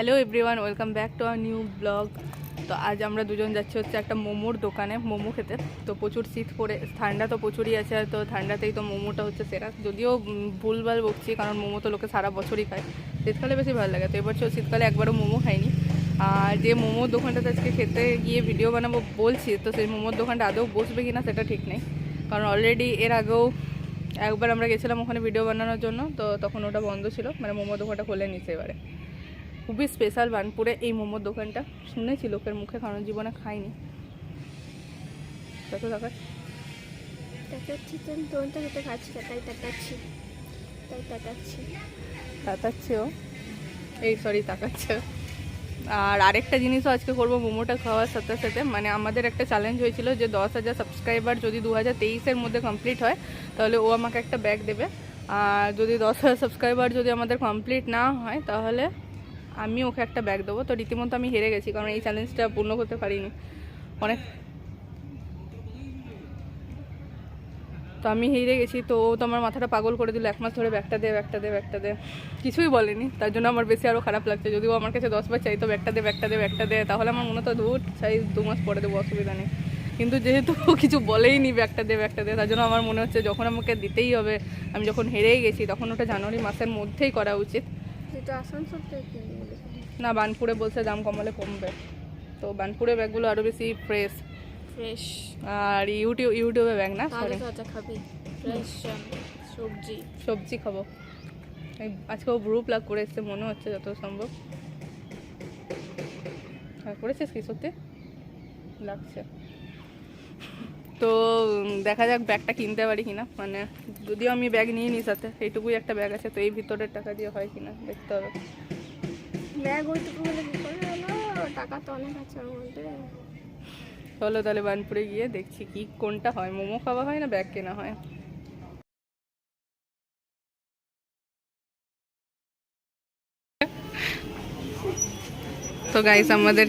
Hello everyone welcome back to our new blog তো আজ আমরা দুজন যাচ্ছি হচ্ছে একটা মোমোর দোকানে, মোমো খেতে। তো প্রচুর শীত পড়ে, ঠান্ডা তো প্রচুরই আছে, আর তো ঠান্ডাতেই তো মোমোটা হচ্ছে সেরা। যদিও ভুলভাল বকছি, কারণ মোমো তো লোকে সারা বছরই খায়। শীতকালে বেশি ভালো লাগে, তো এবার শীতকালে একবারও মোমো খাইনি। আর যে মোমোর দোকানটাতে আজকে খেতে গিয়ে ভিডিও বানাবো বলছি, তো সেই মোমোর দোকানটা আদৌ বসবে কি না সেটা ঠিক নেই। কারণ অলরেডি এর আগেও একবার আমরা গেছিলাম ওখানে ভিডিও বানানোর জন্য, তো তখন ওটা বন্ধ ছিল মানে মোমো দোকানটা খুলে নিচ্ছে এবারে। খুবই স্পেশাল বানপুরে এই মোমোর দোকানটা। শুনেছি লোকের মুখে কারণ জীবনে খাইনি। তাকাচ্ছি দোনটা খেতে খাচ্ছি না তাই তাকাচ্ছি। তাই তাকাচ্ছি। তাকাচ্ছে ও। এই সরি তাকাচ্ছে আর আরেকটা জিনিসও আজকে করব মোমোটা খাওয়ার সাথে সাথে। মানে আমাদের একটা চ্যালেঞ্জ হয়েছিল যে দশ হাজার সাবস্ক্রাইবার যদি দু হাজার তেইশের মধ্যে কমপ্লিট হয় তাহলে ও আমাকে একটা ব্যাগ দেবে। আর যদি দশ হাজার সাবস্ক্রাইবার যদি আমাদের কমপ্লিট না হয় তাহলে আমি ওকে একটা ব্যাগ দেবো। তো রীতিমতো আমি হেরে গেছি, কারণ এই চ্যালেঞ্জটা পূর্ণ করতে পারিনি। অনেক তো আমি হেরে গেছি, তো ও তো আমার মাথাটা পাগল করে দিল, এক মাস ধরে ব্যাগটা দে ব্যাগটা দে ব্যাগটা দে। কিছুই বলেনি, তার জন্য আমার বেশি আরও খারাপ লাগছে। যদিও আমার কাছে দশবার চাইতো ব্যাগটা দে ব্যাগটা দে ব্যাগটা দে তাহলে আমার মনে হতো দূর চাই দু মাস পরে দেবো, অসুবিধা নেই। কিন্তু যেহেতু কিছু বলেই নি ব্যাগটা দে ব্যাগটা দে তার জন্য আমার মনে হচ্ছে, যখন আমাকে দিতেই হবে, আমি যখন হেরেই গেছি, তখন ওটা জানুয়ারি মাসের মধ্যেই করা উচিত। আসানসোল থেকে। না বানপুরে বলছে দাম কমালে কমবে। তো বানপুরে ব্যাগগুলো আরও বেশি ফ্রেশ ফ্রেশ আর ইউটিউব ইউটিউবে ব্যাগ না? সরি খাবি। ফ্রেশ সবজি। সবজি খাব। এই আজকে ও ব্রু প্লাগ করে এসছে মনে হচ্ছে যত সম্ভব। হ্যাঁ করেছিস কি সত্যি? লাগছে। তো দেখা যাক ব্যাগটা কিনতে পারি কিনা। মানে যদিও আমি ব্যাগ নিয়ে নিই সাথে এইটুকুই একটা ব্যাগ আছে তো এই ভিতরের টাকা দিয়ে হয় কিনা দেখতে হবে। চলো তাহলে বানপুরে গিয়ে দেখছি কি, কোনটা হয়? মোমো খাওয়া হয় না ব্যাগ কেনা হয়? তো গাইস আমাদের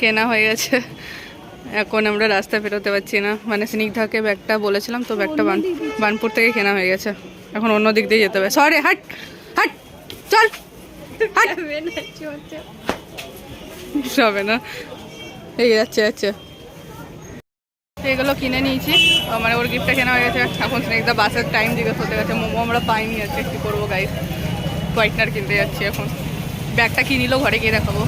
কেনা হয়ে গেছে। এখন আমরা রাস্তা বেরোতে পারছি না। মানে স্নিগ্ধাকে ব্যাগটা বলেছিলাম, তো ব্যাগটা বান বানপুর থেকে কেনা হয়ে গেছে। এখন অন্য দিক দিয়ে যেতে হবে। সরি হাট! হবে না। এই যাচ্ছে যাচ্ছে। এগুলো কিনে নিয়েছি। মানে ওর গিফটটা কেনা হয়ে গেছে। এখন স্নেকদা বাসের টাইম জিজ্ঞেস হতে গেছে, মোমো আমরা পাইনি আছে কী করব গাইস হোয়াইটনার কিনতে যাচ্ছি এখন। ব্যাগটা কি নিলেও ঘরে গিয়ে দেখাবো।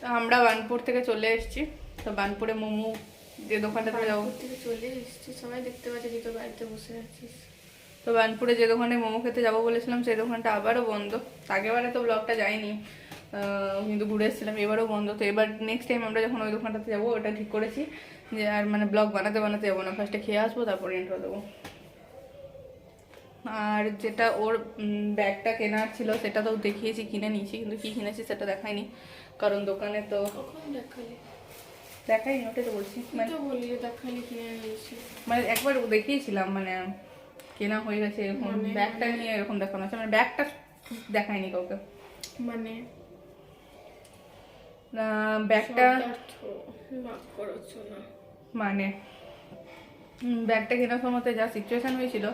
তো আমরা বানপুর থেকে চলে এসেছি। তো বানপুরে মোমো যে দোকানটা থেকে যাব থেকে চলে এসেছি। সবাই দেখতে পাচ্ছি তোর বাড়িতে বসে আছিস। তো বানপুরে যে দোকানে মোমো খেতে যাব বলেছিলাম সেই দোকানটা আবারও বন্ধ। আগেবারে তো ব্লগটা যায়নি কিন্তু ঘুরে এসেছিলাম এবারও বন্ধ। তো এবার নেক্সট টাইম আমরা যখন ওই দোকানটাতে যাব ওটা ঠিক করেছি যে আর মানে ব্লগ বানাতে বানাতে যাব না। ফার্স্টে খেয়ে আসব তারপরে ইন্ট্রো দেবো। আর যেটা ওর ব্যাগটা কেনার ছিল সেটা তো দেখিয়েছি কিনে নিয়েছি কিন্তু কি কিনেছি সেটা দেখাইনি। কারণ দোকানে তো দেখাইনি ওটাই তো বলছি। মানে একবার দেখিয়েছিলাম মানে কেনা হয়ে গেছে এরকম মানে- ব্যাগটা নিয়ে এরকম দেখানো আছে মানে ব্যাগটা দেখায়নি কাউকে। মানে? ব্যাগটা মানে? ব্যাগটা কেনার সময়তে যা সিচুয়েশন হয়েছিল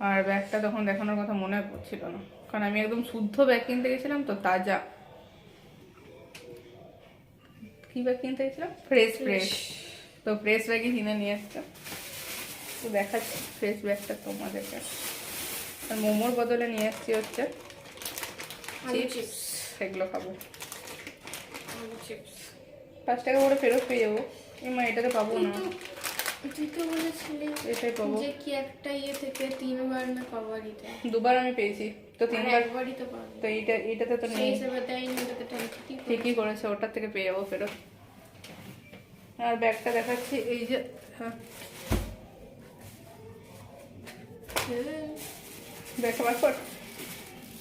আর ব্যাগটা তখন দেখানোর কথা মনে পড়ছিল না। কারণ আমি একদম শুদ্ধ ব্যাগ কিনতে গেছিলাম তো তাজা। কি ব্যাগ কিনতে গেছিলাম? ফ্রেশ ফ্রেশ তো ফ্রেশ ব্যাগই কিনে নিয়ে আসছে। তো দেখাচ্ছি ফ্রেশ ব্যাগটা তোমাদেরকে। আর মোমোর বদলে নিয়ে এসছি হচ্ছে চিপস সেগুলো খাব। চিপস পাঁচ টাকা করে ফেরত পেয়ে যাব। এমা এটাতে পাবো না। তুই তো বলেছিলি এটাই পাবো। যে কি একটা ইয়ে থেকে তিনবার না দুবার আমি পেয়েছি। তো আর তিনবার একবারই তো পাবি তো এইটা এইটাতে তো নেই। হিসেবে ঠিকই করে। ঠিকই করেছে ওটার থেকে পেয়ে যাব ফেরত। আর ব্যাগটা দেখাচ্ছি এই যে হ্যাঁ। হ্যাঁ, কর।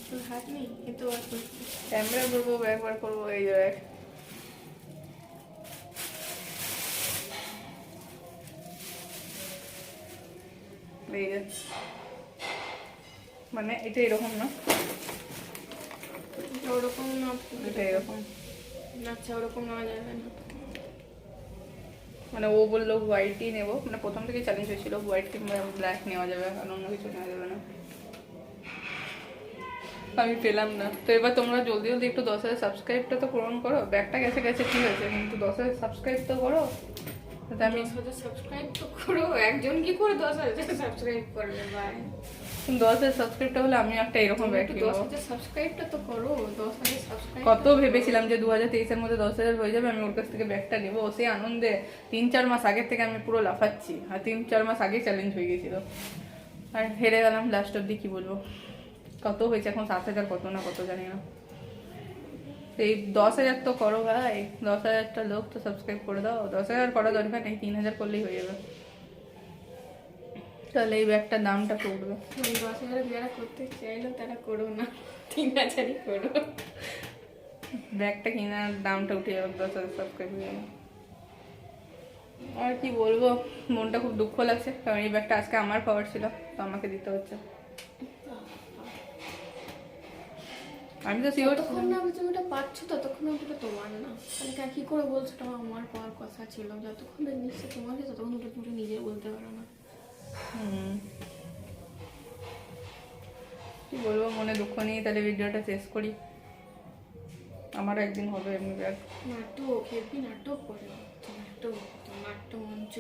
তোর হাত নেই কিন্তু ক্যামেরা করব ব্যাগ বার করব এই এই মানে এটা এরকম না। ওরকম না। এটা এরকম। আচ্ছা ওরকম নেওয়া যাবে না। মানে ও বলল হোয়াইটই নেব। মানে প্রথম থেকে চ্যালেঞ্জ হয়েছিল হোয়াইট কিংবা ব্ল্যাক নেওয়া যাবে, আর অন্য কিছু নেওয়া যাবে না। আমি পেলাম না। তো এবার তোমরা জলদি জলদি একটু দশ হাজার সাবস্ক্রাইবটা তো পূরণ করো। ব্যাগটা গেছে গেছে ঠিক আছে কিন্তু দশ হাজার সাবস্ক্রাইব তো করো। আমি সাবস্ক্রাইব তো করো একজন কি করে দশ হাজার সাবস্ক্রাইব করবে ভাই? দশ হাজার সাবস্ক্রাইবটা হলে আমি একটা এরকম ব্যাগ একটু দশ হাজার সাবস্ক্রাইবটা তো করো দশ হাজার সাবস্ক্রাইব কত ভেবেছিলাম যে দু হাজার তেইশের মধ্যে দশ হাজার হয়ে যাবে আমি ওর কাছ থেকে ব্যাগটা নেব। সেই আনন্দে তিন চার মাস আগের থেকে আমি পুরো লাফাচ্ছি আর তিন চার মাস আগে চ্যালেঞ্জ হয়ে গেছিল। আর হেরে গেলাম লাস্ট অব্দি কি বলব? কত হয়েছে এখন সাত হাজার কত না কত জানি না। এই দশ হাজার তো করো ভাই দশ হাজারটা লোক তো সাবস্ক্রাইব করে দাও। দশ হাজার করা দরকার নেই তিন হাজার করলেই হয়ে যাবে। তাহলে এই ব্যাগটার দামটা পড়বে। দশ হাজার যারা করতে চাইলো তারা করো না। তিন হাজারই করো। ব্যাগটা কেনার দামটা উঠে যাবে দশ হাজার সাবস্ক্রাইব হয়ে যাবে। আর কি বলব? মনটা খুব দুঃখ লাগছে কারণ এই ব্যাগটা আজকে আমার পাওয়ার ছিল তো আমাকে দিতে হচ্ছে। আমি তো শিওর যতক্ষণ না তুমি ওটা পাচ্ছ ততক্ষণ ওটা তোমার না। মানে কা- করে বলছো? ওটা আমার পাওয়ার কথা ছিল। যতক্ষণ না নিশ্চয় তোমার কাছে ততক্ষণ ওটা তুমি নিজে বলতে পারো না। হুম। কি বলব মনে দুঃখ নিয়ে তাহলে ভিডিওটা শেষ করি। আমারও একদিন হবে এমনি ব্যাগ নাটক হেভি নাটক করে। নাটক তো নাট্য মঞ্চ।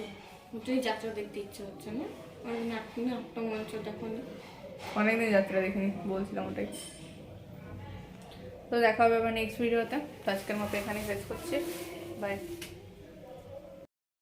তুই যাত্রা দেখতে ইচ্ছে হচ্ছে না? আর নাট্য নাট্য মঞ্চ দেখো অনেকদিন যাত্রা দেখিনি বলছিলাম ওটাই। তো দেখা হবে আবার নেক্সট ভিডিওতে তো। আজকের মতো এখানেই শেষ করছি। বাই